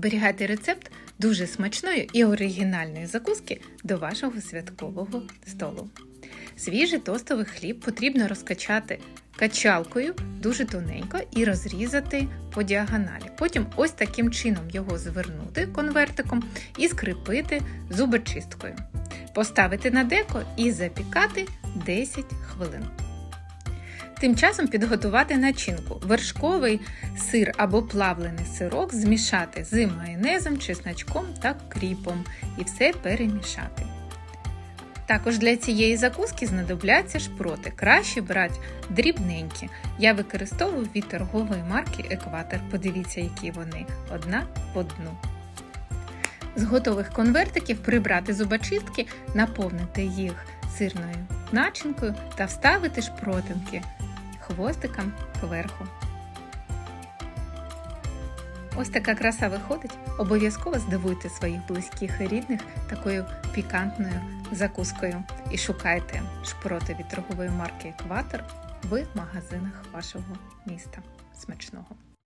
Зберігайте рецепт дуже смачної і оригінальної закуски до вашого святкового столу. Свіжий тостовий хліб потрібно розкачати качалкою дуже тоненько і розрізати по діагоналі. Потім ось таким чином його звернути конвертиком і скріпити зубочисткою. Поставити на деко і запікати 10 хвилин. Тим часом підготувати начинку. Вершковий сир або плавлений сирок змішати з майонезом, чесночком та кріпом і все перемішати. Також для цієї закуски знадобляться шпроти. Краще брати дрібненькі. Я використовую від торгової марки Екватор. Подивіться, які вони одна в одну. З готових конвертиків прибрати зубочистки, наповнити їх сирною начинкою та вставити шпротинки хвостиком кверху. Ось така краса виходить. Обов'язково здивуйте своїх близьких і рідних такою пікантною закускою і шукайте шпроти від торгової марки Екватор в магазинах вашого міста. Смачного!